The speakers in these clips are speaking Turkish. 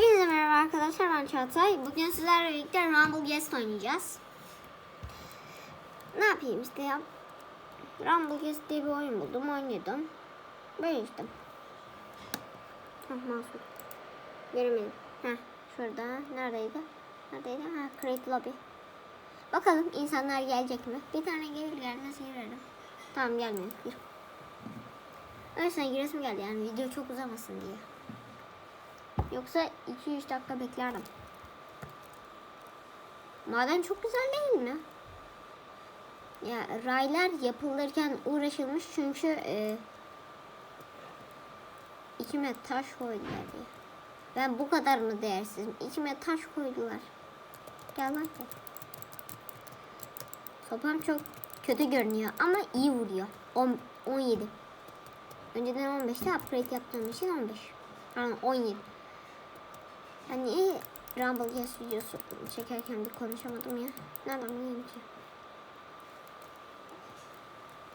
Hepinize merhaba arkadaşlar ben Çağatay. Bugün sizlerle birlikte Rumble Guest oynayacağız. Ne yapayım işte ya. Rumble Guest diye bir oyun buldum oynadım. Böyle işte. Hah masum. Göremedim. Heh şurada. Neredeydi? Neredeydi? Ha Create Lobby. Bakalım insanlar gelecek mi? Bir tane gelir gelmez girerim. Tamam gelmiyor. Gir. Öylesine giresim geldi yani video çok uzamasın diye. Yoksa 2-3 dakika beklerdim. Maden çok güzel değil mi? Ya raylar yapılırken uğraşılmış çünkü e, içime taş koydular diye. Ben bu kadar mı değersizim? İçime taş koydular. Gel lan. Sopam çok kötü görünüyor ama iyi vuruyor. 10, 17. Önceden 15'te upgrade yaptığım için 15. Pardon 17. Hani Rumble Guest videosu çekerken bir konuşamadım ya. Nereden bileyim ki?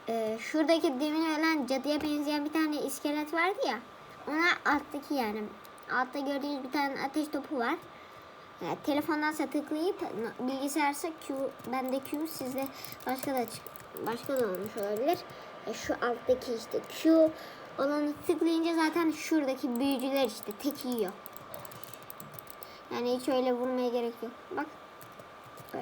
Ee, şuradaki demin ölen cadıya benzeyen bir tane iskelet vardı ya. Ona alttaki yani. Altta gördüğünüz bir tane ateş topu var. Yani telefondansa tıklayıp bilgisayarsa Q, bende Q sizde başka da başka da olmuş olabilir. E, şu alttaki işte Q olanı tıklayınca zaten şuradaki büyücüler işte tek yiyor. Yani hiç öyle vurmaya gerek yok. Bak. Şey.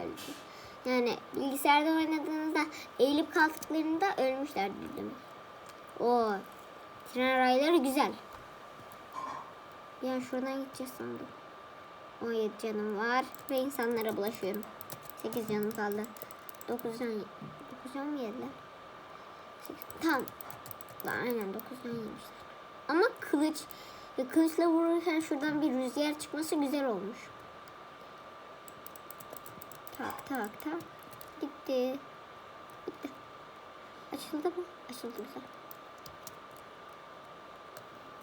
Yani bilgisayarda oynadığınızda eğilip kalktıklarında ölmüşler dedim. O tren rayları güzel. Ya şuradan gideceğiz sandım. 17 canım var ve insanlara bulaşıyorum. 8 canım kaldı. 9 can 9 can mı yediler? Sekiz- Tamam. Aynen 9 can yemişler. Ama kılıç ve kılıçla vururken şuradan bir rüzgar çıkması güzel olmuş. Tak tak tak. Gitti. Gitti. Açıldı mı? Açıldı güzel.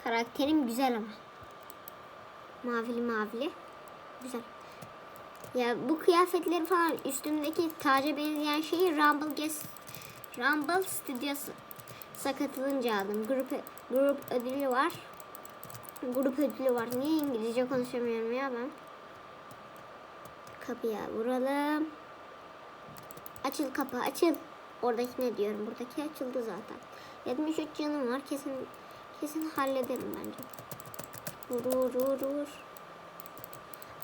Karakterim güzel ama. Mavili mavili. Güzel. Ya bu kıyafetleri falan üstümdeki taca benzeyen şeyi Rumble Guest Rumble Studios'a katılınca aldım. Grup grup ödülü var. Grup ödülü var. Niye İngilizce konuşamıyorum ya ben? Kapıya vuralım. Açıl kapı açıl. Oradaki ne diyorum? Buradaki açıldı zaten. 73 canım var. Kesin kesin hallederim bence. Vur vur vur vur.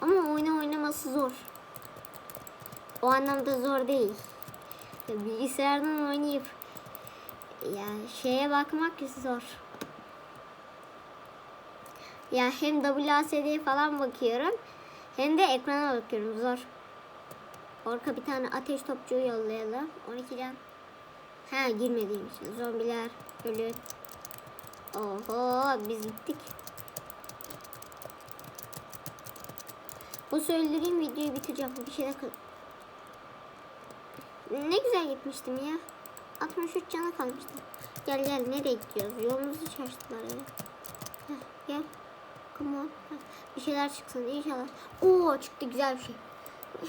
Ama oyunu oynaması zor. O anlamda zor değil. Ya bilgisayardan oynayıp ya şeye bakmak zor. Ya hem WASD'ye falan bakıyorum hem de ekrana bakıyorum zor. Orka bir tane ateş topçuyu yollayalım. 12 can. Ha girmediğim için. Zombiler ölü. Oho biz gittik. Bu söylediğim videoyu bitireceğim. Bir şeyler. Ne güzel gitmiştim ya. 63 cana kalmıştı. Gel gel nereye gidiyoruz? Yolumuzu şaştılar ya. Heh, gel. Come on. Bir şeyler çıksın inşallah. Oo çıktı güzel bir şey.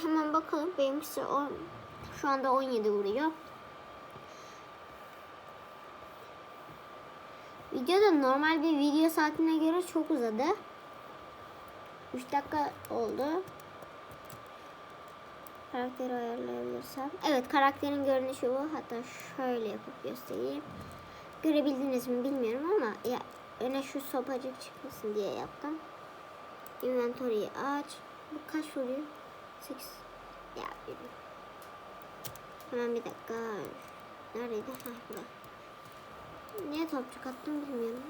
Hemen bakalım. Benimkisi o, şu anda 17 vuruyor. Video da normal bir video saatine göre çok uzadı. 3 dakika oldu. Karakteri ayarlayabilirsem. Evet karakterin görünüşü bu. Hatta şöyle yapıp göstereyim. Görebildiniz mi bilmiyorum ama ya öne şu sopacık çıkmasın diye yaptım. Inventory'yi aç. Bu kaç vuruyor? 8. Ya yürü. Hemen bir dakika. Neredeydi? Ha burada. Niye topçuk attım bilmiyorum.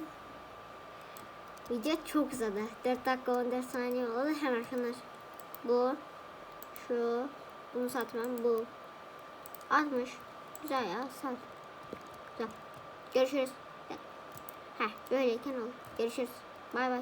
Video çok uzadı. 4 dakika 14 saniye oldu. Hemen şunlar. Bu. Şu. Bunu satmam. Bu. 60. Güzel ya. Sat. Görüşürüz. Heh böyleyken olur. Görüşürüz. Bay bay.